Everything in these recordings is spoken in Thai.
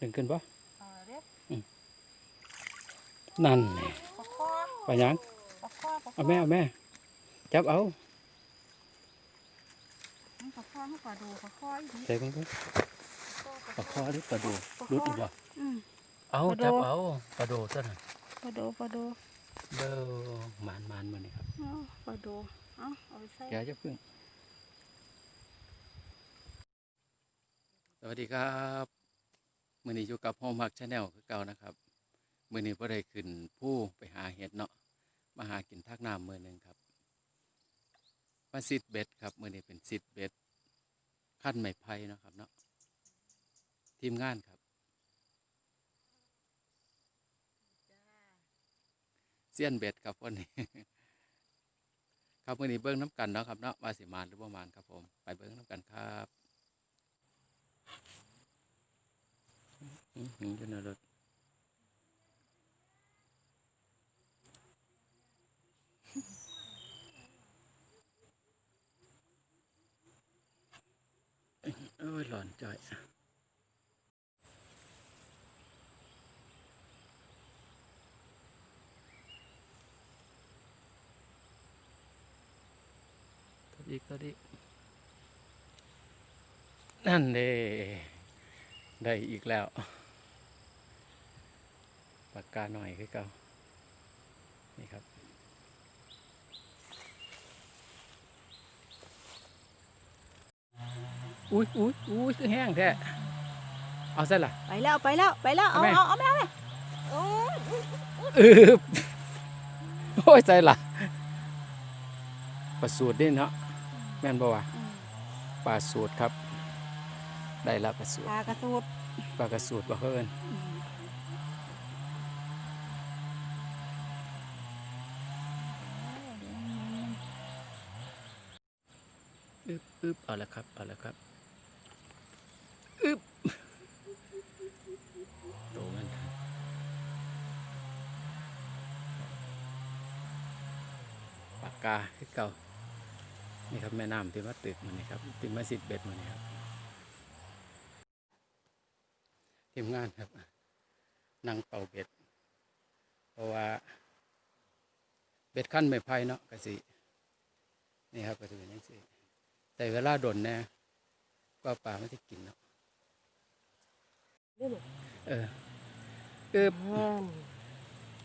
ดึงขึ้นปะเอาเด็กนั่นนี่ปอกคอไปหยังปอกคอปอกคอเอาแม่เอาแม่ จับเอามันปอกคอมันปลาดูปอกคออีกนิดใส่เพิ่งเพิ่งปลาคอหรือปลาดูรุดอีกบ่อืมเอาปลาโดจับเอาปลาโดซะน่ะปลาดูปลาดูเด้อหมานหมานมานี่ครับเอาปลาดูเอาเอาไปใส่แกจะพึ่งสวัสดีครับ มื้อนี้อยู่กับโฮมฮักชาแนลคือเก่านะครับมื้อนี้บ่ได้ขึ้นผู้ไปหาเห็ดเนาะมาหากินทักน้ำมือหนึ่งครับมาซิดเบ็ดครับมื้อนี้เป็นซิดเบ็ดขั้นไม้ไผ่นะครับเนาะทีมงานครับเซียนเบ็ดครับวันนี้ครับมื้อนี้เบิ้งน้ำกันเนาะครับเนาะว่าสิมานหรือบ่มานครับผม ไปเบิ้งน้ำกันครับอื้อ หืออยู่ในรถเอ้ยหลอนจ่อยตัวอีกตัวอีกนั่นเด้ได้อีกแล้ว ปากกาหน่อยคือเก่านี่ครับ อุ้ยอุ้ยอุ้ยคือแห้งแท้เอาซะล่ะไปแล้วไปแล้วไปแล้วเอาเอาแม่เอาเอาแม่เอาแม่โอ้ยอืบโอ้ยใจล่ะปลาสูตรนี่เนาะแม่นบ่วะอืมปลาสูตรครับ ได้ละปลาสูตปรลากระสูดปลากระสูตรบ่เพิ่น อืม อึบอึบ เอาละครับ เอาละครับอึบโตมันปากกาคือเก่า นี่ครับแม่น้ำที่มาตึกมันนี่ครับที่มาสิบเบ็ดมันนี่ครับทีมงานครับนั่งเป่าเบ็ด เพราะว่า เบ็ดขั้นไม่ไพ่เนาะกสินี่ครับก็จะเป็นอย่างนี้ แต่เวลาโดนแน่ก็ปลาไม่ได้กินเนาะเออเอบ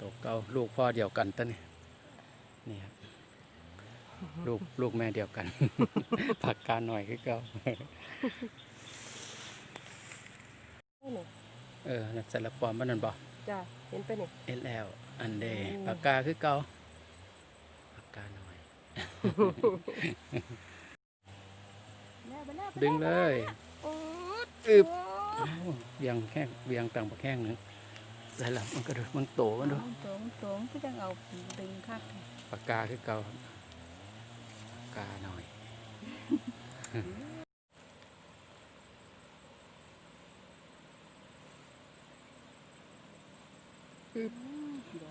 ตกเกาลูกพ่อเดียวกันตั้นี่นี่ครับลูกลูกแม่เดียวกัน ผักกาหน่อยคือเก่าเออนั่นใส่ละปอมบ้านนั่นบ่จ้าเห็นไปนี่เอ็ดแล้ว อันเดอืมปากกาคือเก่าปากกาหน่อย แล้วไปแล้วไป ดึงเลยโอ้ยอึบโอ้ยโอ้เบียงแข้งเบียงต่างปากแข้งหนึงใส่ละมันก็ดูมันโตมันดูเอาตรงตรงก็ยังเอาดึงคักปากกาคือเก่าครับปากกาหน่อยอืมเดี๋ยวอึบ เดี๋ย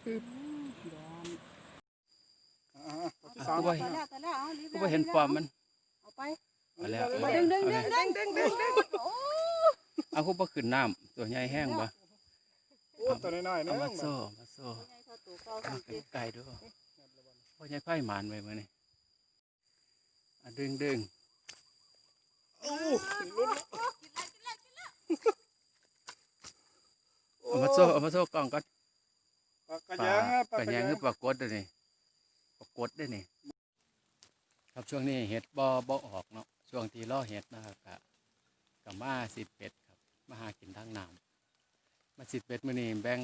ว สามไปแล้วไปแล้วเอารีบก็แล้วไปเห็นรีบปอมมันเอาไปเอาแล้วมาดึงดึงดึงดึงดึงดึงดึงโอ้เอาคุบ่ขึ้นน้ำตัวใหญ่แห้งบ่โอ้ตัวน้อยๆเอาเนึมางโซ่มาโซ่ยเท่าตัวเก่าเอาสามสิบไก่ด้วยพ่อใหญ่ไผ่หมานไว้มื้อนี้อะดึงดึงโอ้ลุ้นเอามาโซ่เอามาโซ่กล่องก่อน ปากกระปลายังอะปลาแยงคือปลากดเด้อนี่ปลากดเด้อนี่ ครับช่วงนี้เห็ดบ่บ่ออกเนาะช่วงที่รอเห็ดนะครับกะกะมาสิบเป็ดครับมาหากินทางน้ำมาสิบเป็ดมื้อนี้แบ่ง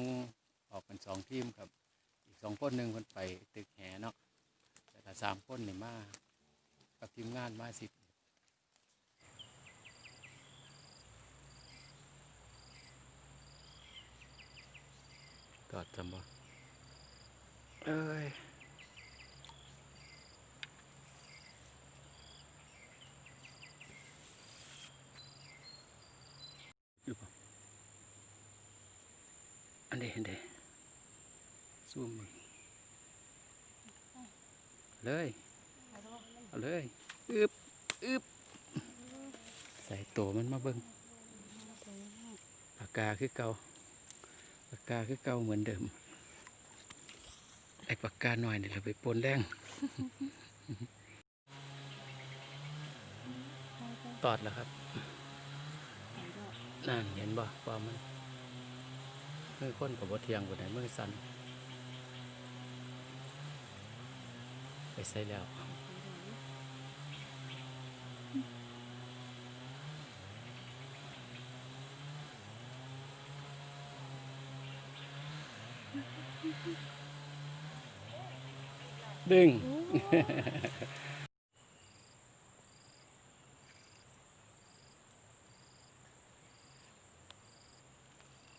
ออกเป็นสองทีมครับ อีกสองคนหนึ่งคนไปตึกแหเนาะแต่ถ้าสามคนนี่มากับทีมงานมาสิบกอดจำบ่ เอ้ยอันเดอันเดซูมมึงเลยเอาเลยอึบอึบใส่ตัวมันมาเบิ่งปากกาคือเก่าปากกาคือเก่าเหมือนเดิม ไอ้ปากกาหน่อยนี่เราไปปนแรงตอดแล้วครับนั่นเห็นบ่ว่ามันมือคนกับบเทียงบนไหนมือสันไปใส่แล้ว ดึง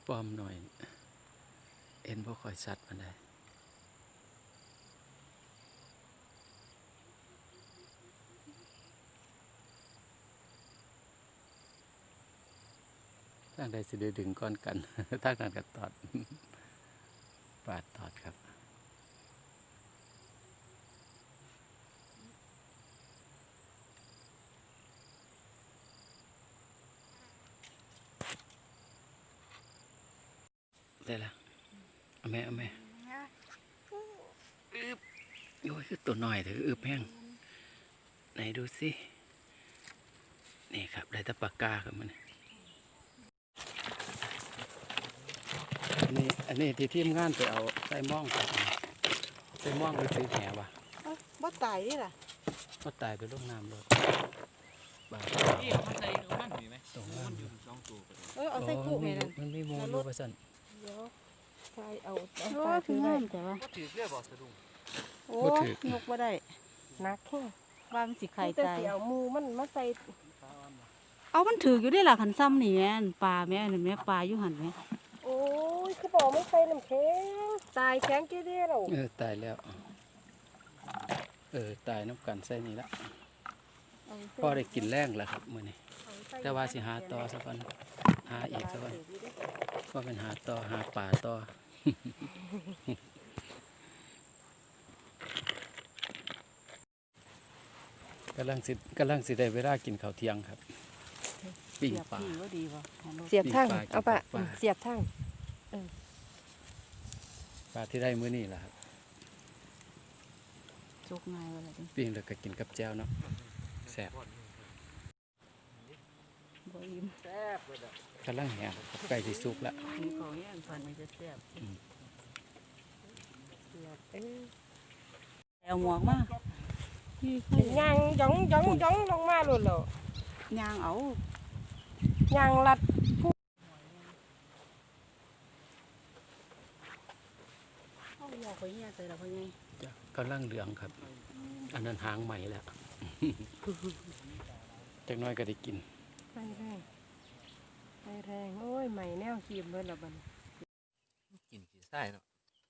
ปลอมหน่อย เอ็นบ่ค่อยชัดมันได้ทางใดสิได้ดึงก้อนกันทางนั้นก็ตอด ปาดตอดครับ ได้ละเอาแม่เอาแม่อึบโอ้ยคือตัวหน่อยเถอะอึบแห้งไหนดูสิ นี่ครับ ได้แตะปากกาครับมันอันนี้อันนี้ที่ทีมงานไปเอาใส่หม่องครับใส่หม่องไปซื้อแหวะเอ้าบ่ตายนี่ล่ะก็ตายไปลงน้ำเลยบาดนี่เอามาใส่เอามันมีไหมตรงมัน้ำนออยู่ยู่สองตัวก็ได้เออเอาใส่กุให้นั่นมันมีหมูอยู่ประสัน เดี๋ยวใส่เอาเอาโอ้ปลาถือไว้แต่ว่าก็ถือเรียบบอกสะดุ้งโอ้ยกบ่ได้หนักแค่ว่ามันสิไข่แต่ตาย สิเอาหมูมันมาใส่เอามันถืออยู่ได้ล่ะขันซ้ำนี่แม่นปลาแม่นแม่ปลาอยู่หันแม่โอ้ยคือบอกมันใส่น้ำแข็งตายแข็งเกเรแล้วเออตายแล้ว เออตายน้ำกันใส่นี่ละเอาใส่พ่อได้กินแรงแล้วครับมื้อนี้เอาใส่แต่ว่าสิหาต่อสักวัน หาอีกสักวันก็เป็นหาต่อหาป่าต่อกำลังสิกำลังสิได้เวลากินข้าวเที่ยงครับปิ้งเสียบปลาพี่ว่าดีว่ะหันรถเสียบทั้งปีกปลาเอาปะปลาเสียบทั้งปลาที่ได้มื้อนี้แหละครับจุกง่ายว่าอะไรปิ้งแล้วก็กินกับแจ่วเนาะแซ่บบ่อิ่มแซ่บเลยอะ กำลังแหงครับใกล้สิสุกแล้วกินของย่างฟันมันจะแซ่บเออเอาหมวกมานี่คืเป็นยางหยองหยองหยองลงมาเลยเหรอยาง เอายางรัดเอาหมวกไปเฮียใส่ละพ่อไงจ้ะกำลังเหลืองครับ อันนั้นหางใหม่แล้วจักหน้อยก็ได้กินไปแรง ไปแรงโอ้ยใหม่แนวขีมเบิดละบัดนี้กินขี้ไส้เนาะ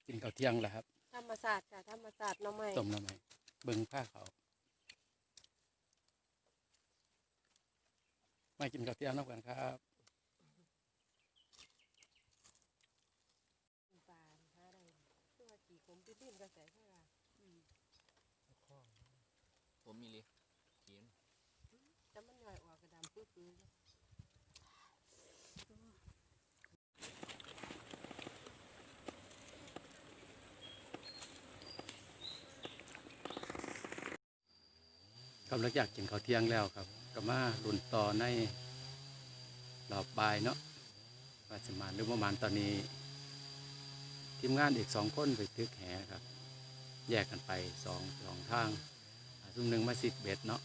กินข้าวเที่ยงแล้วครับธรรมศาสตร์จ้ะธรรมศาสตร์หน้องใหม่ต้มน้ำไหมเบิ่งผ้าเขาวมากินข้าวเที่ยงน้ำกันครับปลาหาได้ตัวขี่ขมปิ้นๆก็ใส่เข้ามาผมมีเลยเขียนแต่มันย่อยออกกระดำปื้อๆ กำลังอยากกินข้าวเที่ยงแล้วครับก็มาลุ่นต่อในรอบบ่ายเนาะว่าจะมาหรือประมาณตอนนี้ ทีมงานอีกสองคนไปตึกแหครับ แยกกันไปสองสองทางซุ่มหนึ่งมาสิบเบ็ดเนาะ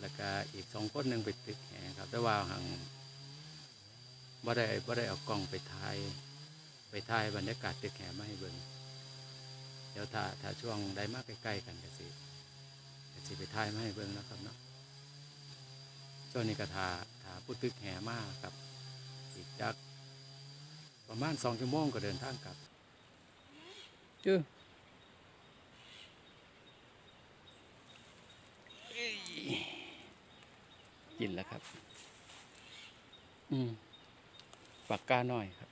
แล้วก็อีกสองคนหนึ่งไปตึกแหครับ แต่ว่าหังบ่ได้บ่ได้เอากล้องไปถ่ายไปถ่ายบรรยากาศตึกแหมาให้เบิ่งเดี๋ยวถ้าถ้าช่วงได้มากใกล้ๆกันก็สิ สิไปถ่ายมาให้เบิ่งนะครับเนาะช่วงนี้ก็ทาทาผู้ตึกแห่มากครับ อีกจากประมาณสองชั่วโมงก็เดินทางกลับจื้อกินแล้วครับ อืมปากกาหน่อยครับ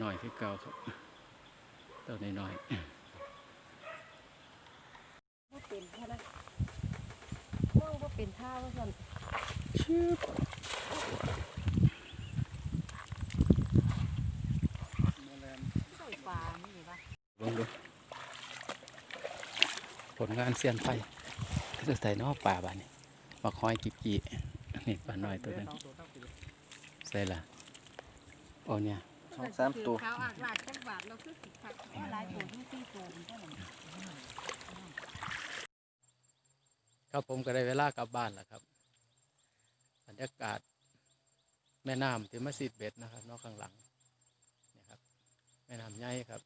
หน่อยคือเก่าครับตัวน้อยบ่เป็นแค่นั้นมองบ่เป็นท่าว่าซั่นๆชื่อปลานี่ปะลงดูผลงานเสียนไฟคือใส่นอกป่าบ้านนี่มาคอยกิบกีนี่ปลาน้อยตัวนึงใส่ละโอ้เนี่ย สองสามตัวขาอากลากจักบาทเราคือสิคักหลายตัวทั้งสี่ตัวมันเท่านั้นครับผมก็ได้เวลากลับบ้านแล้วครับบรรยากาศแม่น้ำที่มาสีดเบ็ดนะครับนอกข้างหลังนี่ครับแม่น้ำใหญ่ครับ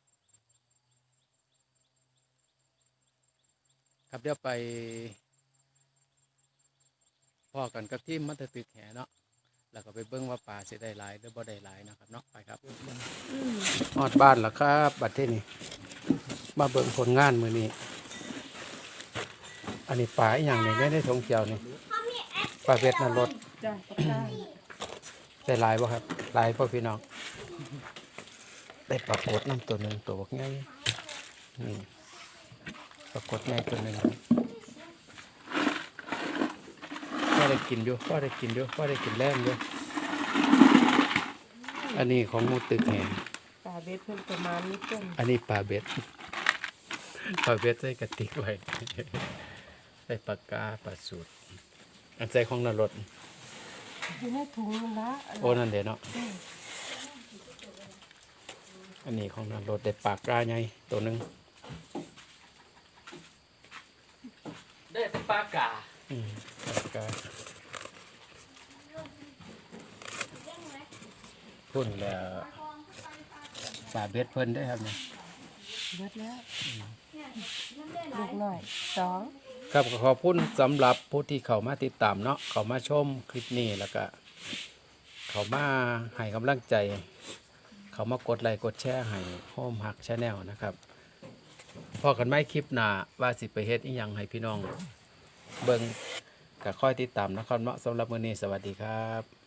ครับเดี๋ยวไปพ่อกันกับทีมมันจะตึกแหเนาะ แล้วก็ไปเบิ้งว่าปลาสิได้หลายหรือบ่ได้หลายนะครับเนาะไปครับฮอดบ้านแล้วครับบัดที่นี่มาเบิ่งผลงานมือนี้ อันนี้ปลาอย่างนี้ได้ในทงเจียวนี่ปลาเวทนรสจ้ะปากกาได้หลายบ่ครับหลายพ่อพี่น้องได้ปลากดน้ำตัวหนึ่งตัวบักใหญ่นี่ปลากดใหญ่ตัวหนึ่งพ่ อได้กินอยู่พ่อได้กินอยู่พ่อได้กินแรงอยู่อันนี้ของหมูตึกแหงปลาเบ็ดเพิ่นประมาณนี้ต้นอันนี้ปลาเบ็ดปลาเบ็ดใส่กระติกไว้ใส่ปากกาปลาสูตร อันใส่ของนรสอยู่ในถุงนั่นละอันโอ้นั่นเดี๋ยวเนาะอันนี้ของนรสได้ปากกาใหญ่ตัวหนึ่งได้แต่ปลากาอืมปา กกาพุ่นแล้วปลาเบ็ดเพิ่นได้อครับเนี่ยเบิดแล้วลูกหน่อยสองครับก็ขอบคุณสำหรับผู้ที่เข้ามาติดตามเนาะเข้ามาชมคลิปนี้แล้วก็เข้ามาให้กำลังใจ เขามากดไลค์กดแชร์ให้โฮมหักชาแนลนะครับพอกันไม่คลิปหน้าว่าสิไปเฮ็ดอีหยังให้พี่น้อง เบิ่ง ก็ค่อยติดตามนะครับเนาะสำหรับมื้อนี้สวัสดีครับ